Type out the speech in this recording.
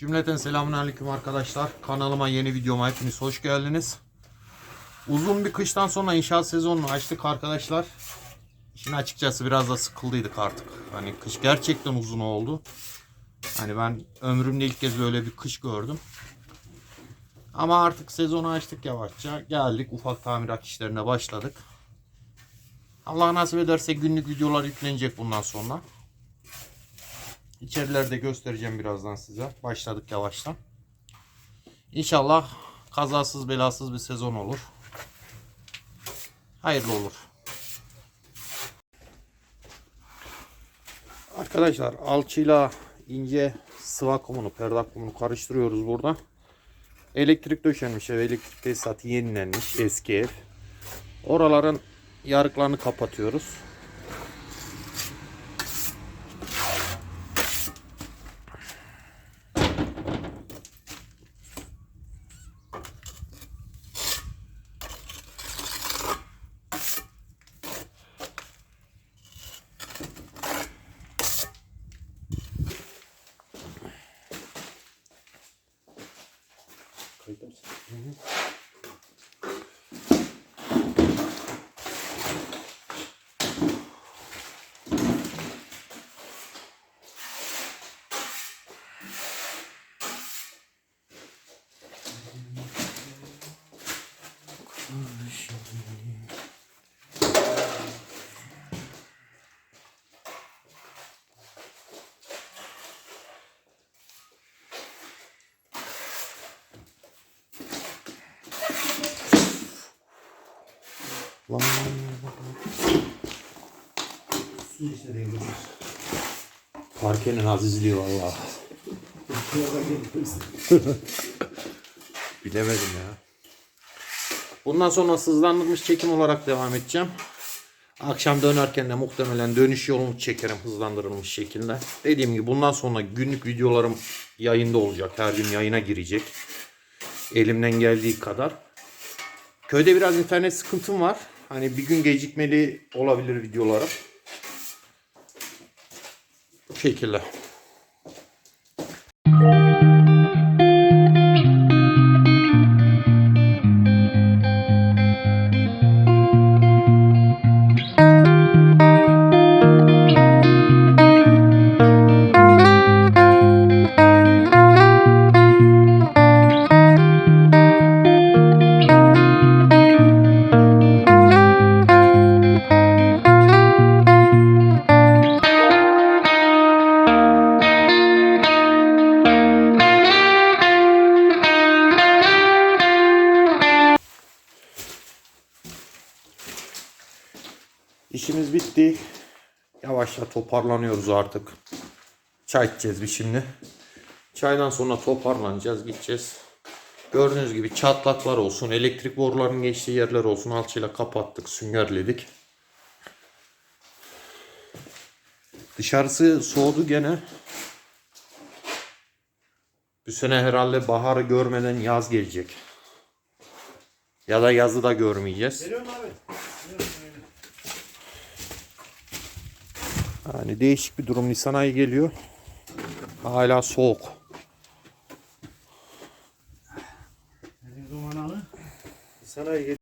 Cümleten selamünaleyküm arkadaşlar. Kanalıma yeni videoma hepiniz hoş geldiniz. Uzun bir kıştan sonra inşaat sezonunu açtık arkadaşlar. İşin açıkçası biraz da sıkıldıydık artık. Hani kış gerçekten uzun oldu. Hani ben ömrümde ilk kez böyle bir kış gördüm. Ama artık sezonu açtık yavaşça. Geldik ufak tamirat işlerine başladık. Allah nasip ederse günlük videolar yüklenecek bundan sonra. İçerileri de göstereceğim birazdan size. Başladık yavaştan. İnşallah kazasız belasız bir sezon olur. Hayırlı olur. Arkadaşlar alçıyla ince sıva kumunu, perdak kumunu karıştırıyoruz burada. Elektrik döşenmiş ev, elektrik tesisatı yenilenmiş eski ev. Oraların yarıklarını kapatıyoruz. koydum. Mm-hmm. Hı. Lan Su işte değil. Parkenin azizliği valla. Bilemedim ya. Bundan sonra hızlandırmış çekim olarak devam edeceğim. Akşam dönerken de muhtemelen dönüş yolunu çekerim hızlandırılmış şekilde. Dediğim gibi bundan sonra günlük videolarım yayında olacak. Her gün yayına girecek. Elimden geldiği kadar. Köyde biraz internet sıkıntım var. Hani bir gün gecikmeli olabilir videolarım. Bu şekilde. İşimiz bitti. Yavaşça toparlanıyoruz artık. Çay içeceğiz bir şimdi. Çaydan sonra toparlanacağız, gideceğiz. Gördüğünüz gibi çatlaklar olsun, elektrik borularının geçtiği yerler olsun. Alçıyla kapattık, süngerledik. Dışarısı soğudu gene. Bu sene herhalde baharı görmeden yaz gelecek. Ya da yazı da görmeyeceğiz. Geliyorum abi. Yani değişik bir durum. Nisan ayı geliyor. Hala soğuk. Nisan ayı